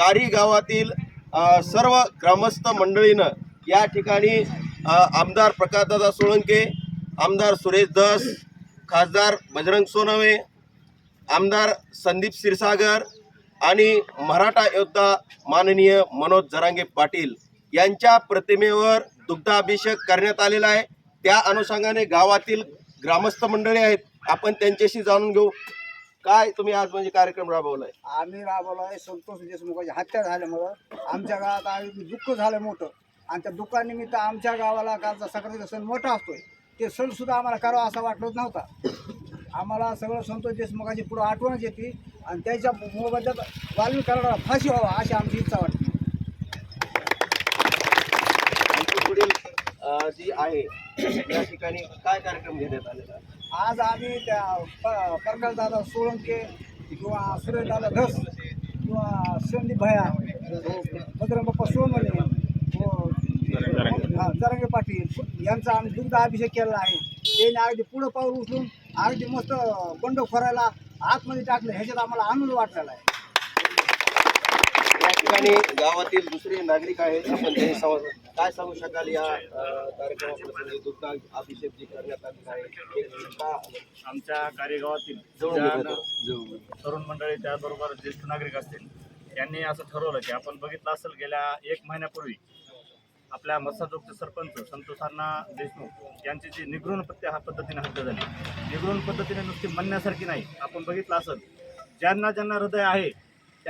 कारी गावातील सर्व ग्रामस्थ मंडळीनं या ठिकाणी आमदार प्रकाशदादा सोळंके आमदार सुरेश दस खासदार बजरंग सोनवे आमदार संदीप क्षीरसागर आणि मराठा योद्धा माननीय मनोज जरांगे पाटील यांच्या प्रतिमेवर दुग्धाभिषेक करण्यात आलेला आहे. त्या अनुषंगाने गावातील ग्रामस्थ मंडळी आहेत. आपण त्यांच्याशी जाणून घेऊ. काय तुम्ही आज म्हणजे कार्यक्रम राबवलाय? आम्ही राबवलोय संतोष देशमुखाची हत्या झाल्यामुळं. आमच्या गावात आम्ही दुःख झालं मोठं. आणि त्या दुःखानिमित्त आमच्या गावाला कालचा संक्रांतीचा सण मोठा असतोय ते सण सुद्धा आम्हाला करावा असं वाटलंच नव्हता. आम्हाला सगळं संतोष देशमुखाची पुढं आठवणच येते आणि त्याच्या मोबदल्यात वाल्मी करायला फाशी व्हावा अशी आमची इच्छा वाटते. पुढील जी आहे या ठिकाणी काय कार्यक्रम घेण्यात आलेला आज आम्ही त्या प- प्रकाशदादा सोळंके किंवा सुरेशदादा धस किंवा संदीप भया बजरंग बाप्पा सोनवणे हो, व पाटील यांचा आम्ही दुग्ध अभिषेक केलेला आहे. त्यांनी अगदी पुढं पाऊल उचलून अगदी मस्त बंड खोरायला आतमध्ये टाकलं. ह्याच्यात आम्हाला आनंद वाटलेला आहे. ठिकाणी गावातील दुसरे नागरिक आहेत आपण त्यांनी संवाद काय सांगू शकाल या कार्यक्रमाप्रसंगी दुग्ध अभिषेक जी करण्यात आलेला आहे आमच्या कार्यगावातील. तरुण मंडळी त्याचबरोबर ज्येष्ठ नागरिक असतील यांनी असं ठरवलं की आपण बघितलं असेल गेल्या एक महिन्यापूर्वी आपल्या मत्साजोगचे सरपंच संतोषांना देशमुख यांची जी निगृण पत्त्या हा पद्धतीने हत्या झाली. निगृण पद्धतीने नुसती म्हणण्यासारखी नाही. आपण बघितलं असेल ज्यांना ज्यांना हृदय आहे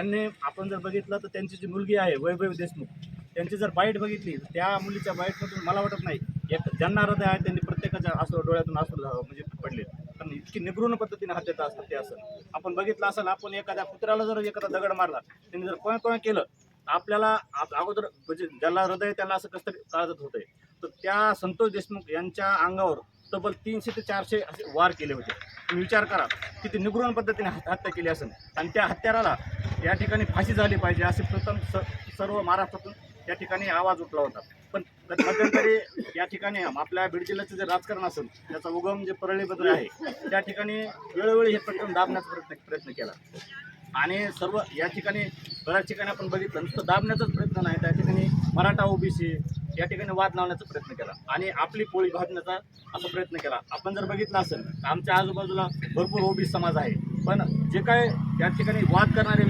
त्यांनी आपण जर बघितलं तर त्यांची जी मुलगी आहे वैभव देशमुख त्यांची जर बाईट बघितली तर त्या मुलीच्या बाईटमधून मला वाटत नाही एक ज्यांना हृदय आहे त्यांनी प्रत्येकाच्या असं डोळ्यातून असं म्हणजे पडले. कारण इतकी निगृण पद्धतीने हत्या असतात ते असं. आपण बघितलं असेल आपण एखाद्या कुत्र्याला जर एखादा दगड मारला त्यांनी जर कोण कोण केलं तर आपल्याला आप- अगोदर म्हणजे ज्याला हृदय त्याला असं कसं काळजत होतंय. तर त्या संतोष देशमुख यांच्या अंगावर तब्बल तीनशे ते चारशे असे वार केले होते. तुम्ही विचार करा किती निगृण पद्धतीने हत्या केली असेल. आणि त्या हत्याराला या ठिकाणी फाशी झाली पाहिजे असे प्रथम स सर्व महाराष्ट्रातून या ठिकाणी आवाज उठला होता. पण मध्यंतरी या ठिकाणी आपल्या बीड जिल्ह्याचं जे राजकारण असेल त्याचा उगम जे परळीबद्दल आहे त्या ठिकाणी वेळोवेळी हे प्रकरण दाबण्याचा प्रयत्न प्रयत्न केला. आणि सर्व या ठिकाणी बऱ्याच ठिकाणी आपण बघितलं नुसतं दाबण्याचाच प्रयत्न नाही. त्या ठिकाणी मराठा ओबीसी या ठिकाणी वाद लावण्याचा प्रयत्न केला. आणि आपली पोळी भाजण्याचा असा प्रयत्न केला. आपण जर बघितलं असेल तर आमच्या आजूबाजूला भरपूर ओबी समाज आहे. पण जे काय या ठिकाणी वाद करणारे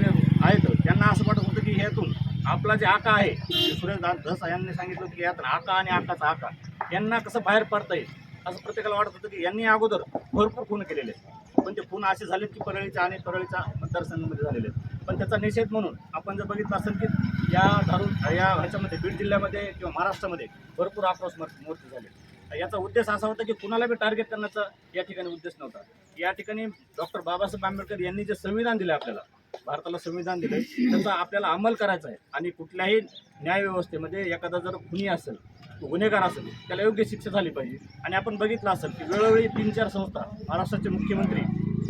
आहेत त्यांना असं वाटत होतं की यातून आपला जे आका आहे जे सुरेश धस यांनी सांगितलं की यातून आका आणि आकाचा आका. यांना कसं बाहेर पडता येईल असं प्रत्येकाला वाटत होतं की यांनी अगोदर भरपूर खून केलेले आहेत. पण ते खून असे झाले की परळीच्या आणि परळीच्या मतदारसंघामध्ये झालेले आहेत. पण त्याचा निषेध म्हणून आपण जर बघितलं असेल की या दारून या ह्याच्यामध्ये बीड जिल्ह्यामध्ये किंवा महाराष्ट्रामध्ये भरपूर आक्रोश मोर- मोर्चे झाले. याचा उद्देश असा होता की कुणाला बी टार्गेट करण्याचा या ठिकाणी उद्देश नव्हता. या ठिकाणी डॉक्टर बाबासाहेब आंबेडकर यांनी जे संविधान दिलं आपल्याला भारताला संविधान दिलं त्याचा आपल्याला अंमल करायचा आहे. आणि कुठल्याही न्यायव्यवस्थेमध्ये एखादा जर खुनी असेल गुन्हेगार असेल त्याला योग्य शिक्षा झाली पाहिजे. आणि आपण बघितलं असेल की वेळोवेळी तीन चार संस्था महाराष्ट्राचे मुख्यमंत्री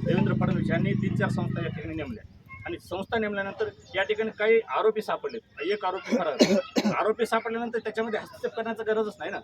देवेंद्र फडणवीस यांनी तीन चार संस्था या ठिकाणी नेमल्या. आणि संस्था नेमल्यानंतर या ठिकाणी काही आरोपी सापडलेत. एक आरोपी फरार आरोपी सापडल्यानंतर त्याच्यामध्ये हस्तक्षेप करण्याचं गरजच नाही ना.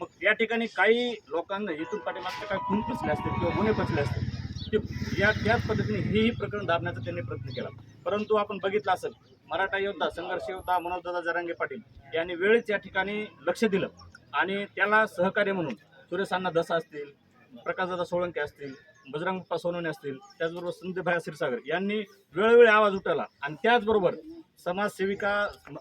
मग या ठिकाणी काही लोकांना इथून पाठीमागचे काही खून पचले असतील किंवा गुन्हे पचले असतील ते या त्याच पद्धतीने हेही प्रकरण दाबण्याचा त्यांनी प्रयत्न केला. परंतु आपण बघितलं असेल मराठा योद्धा संघर्ष योद्धा मनोजदादा जरांगे पाटील यांनी वेळेच या ठिकाणी लक्ष दिलं. आणि त्याला सहकार्य म्हणून सुरेशांना दसा असतील प्रकाशदादा सोळंके असतील बजरंग सोनवणे असतील त्याचबरोबर संदीपभाई क्षीरसागर यांनी वेळोवेळी आवाज उठवला. आणि त्याचबरोबर समाजसेविका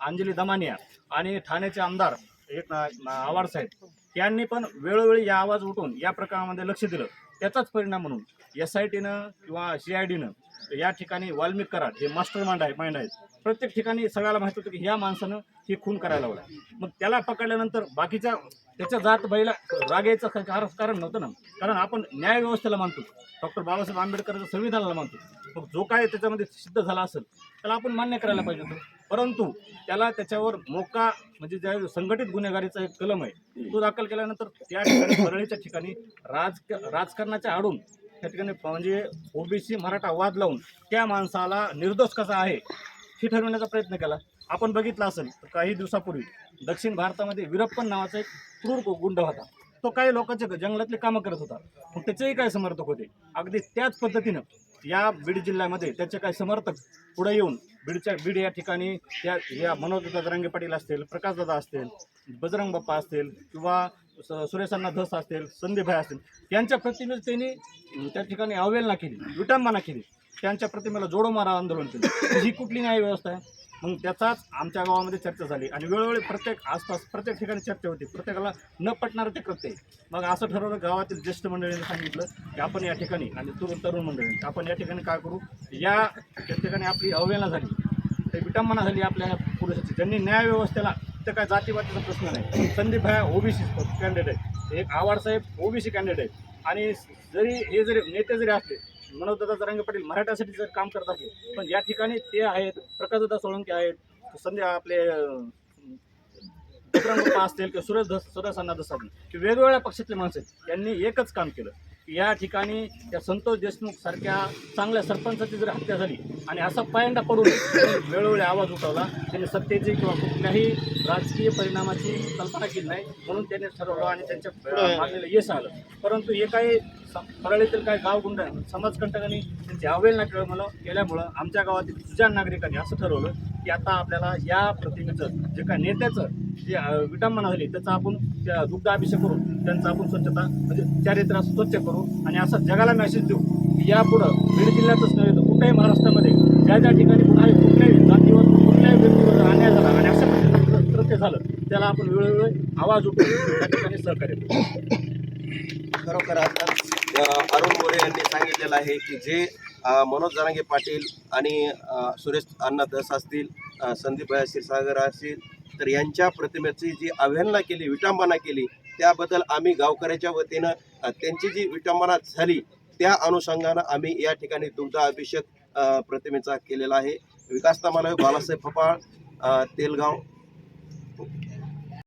अंजली दमानिया आणि ठाण्याचे आमदार एक आवारसाहेब यांनी पण वेळोवेळी या आवाज उठवून या प्रकारामध्ये लक्ष दिलं. त्याचाच परिणाम म्हणून एस आय टीनं किंवा सी आय डीनं या ठिकाणी वाल्मिक कराड हे मास्टर माइंड आहे माइंड आहेत. प्रत्येक ठिकाणी सगळ्याला माहीत होतं की ह्या माणसानं ही खून करायला लावला मग त्याला पकडल्यानंतर बाकीच्या त्याच्या जात बैला राग यायचं कारण नव्हतं ना. कारण आपण न्याय व्यवस्थेला मानतो. डॉक्टर बाबासाहेब आंबेडकरांच्या संविधानाला मानतो. मग जो काय त्याच्यामध्ये सिद्ध झाला असेल त्याला आपण मान्य करायला पाहिजे होतं. परंतु त्याला त्याच्यावर मोका म्हणजे ज्या संघटित गुन्हेगारीचा एक कलम आहे तो दाखल केल्यानंतर त्या ठिकाणी परळीच्या ठिकाणी राज राजकारणाच्या आडून त्या ठिकाणी म्हणजे ओबीसी मराठा वाद लावून त्या माणसाला निर्दोष कसा आहे हे ठरवण्याचा प्रयत्न केला. आपण बघितलं असेल तर काही दिवसापूर्वी दक्षिण भारतामध्ये वीरप्पन नावाचा एक क्रूर गुंड होता. तो काही लोकांचे जंगलातले कामं करत होता. मग त्याचेही काय समर्थक होते. अगदी त्याच पद्धतीनं या बीड जिल्ह्यामध्ये त्याचे काही समर्थक पुढे येऊन बीडच्या बीड या ठिकाणी त्या या मनोजदादा दरांगे पाटील असतील प्रकाशदादा असतील बजरंग बाप्पा असतील किंवा स- सुरेशांना धस असतील संदीपभाई असतील त्यांच्या प्रतिमेचं त्यांनी त्या ठिकाणी अवहेलना केली विटंबना केली. त्यांच्या प्रतिमेला जोडो मारा आंदोलन केलं. ही कुठली न्याय व्यवस्था आहे? मग त्याचाच आमच्या गावामध्ये चर्चा झाली आणि वेळोवेळी प्रत्येक आसपास प्रत्येक ठिकाणी चर्चा होती. प्रत्येकाला न पटणारं ते करते. आहे मग असं ठरवलं गावातील ज्येष्ठ मंडळींनी सांगितलं की आपण या ठिकाणी आणि तरुण तरुण मंडळी आपण या ठिकाणी काय करू? या त्या ठिकाणी आपली अवहेलना झाली. ते विटंबना झाली आपल्या पुरुषाची. ज्यांनी न्यायव्यवस्थेला तर काय जातीवातीचा प्रश्न नाही. संदीप हा ओबीसी कॅन्डिडेट एक आवाड साहेब ओबीसी कॅन्डिडेट आणि जरी हे जरी नेते जरी असले मनोजदादा जरांगे पाटील मराठ्यासाठी जर काम करत असले पण या ठिकाणी ते आहेत प्रकाशदादा सोळंके आहेत संध्या आपले असतील किंवा सुरेश धस दस अण्णा वेगवेगळ्या पक्षातले माणसं आहेत यांनी एकच काम केलं. या ठिकाणी त्या संतोष देशमुख सारख्या चांगल्या सरपंचाची जर हत्या झाली आणि असा पायंडा पडून वेळोवेळी आवाज उठवला त्यांनी सत्तेची किंवा कुठल्याही राजकीय परिणामाची कल्पना केली नाही म्हणून त्यांनी ठरवलं आणि त्यांच्या अं, मागणीला यश आलं. परंतु हे काही परळीतील काही गावगुंड समाजकंटकांनी त्यांची अवहेलना केल्यामुळं केल्यामुळं आमच्या गावातील सुजान नागरिकांनी असं ठरवलं की आता आपल्याला या प्रतिमेचं जे काय नेत्याचं जे विटंबना झाली त्याचा आपण त्या दुग्धाभिषेक करू त्यांचा आपण स्वच्छता म्हणजे चारित्र्य स्वच्छ करू आणि असा जगाला मेसेज देऊ की यापुढं बीड जिल्ह्यातच नव्हे तर कुठल्याही महाराष्ट्रामध्ये ज्या ज्या ठिकाणी कुणाही कुठल्याही जातीवर कुठल्याही व्यक्तीवर अन्याय झाला आणि अशा पद्धतीचं कृत्य झालं त्याला आपण वेळोवेळी आवाज उठवून त्या ठिकाणी सहकार्य करू. खरोखर आता अरुण मोरे यांनी सांगितलेलं आहे की जे मनोज जरांगे पाटील आणि सुरेश अण्णा दस असतील संदीप शिरसागर असतील तर यांच्या प्रतिमेची जी अवहेलना केली विटंबना केली त्याबद्दल आम्ही गावकऱ्याच्या वतीनं त्यांची जी विटंबना झाली त्या अनुषंगानं आम्ही या ठिकाणी दुग्धाभिषेक प्रतिमेचा केलेला आहे. विकास तमाला बालासाहेब फपाळ तेलगाव.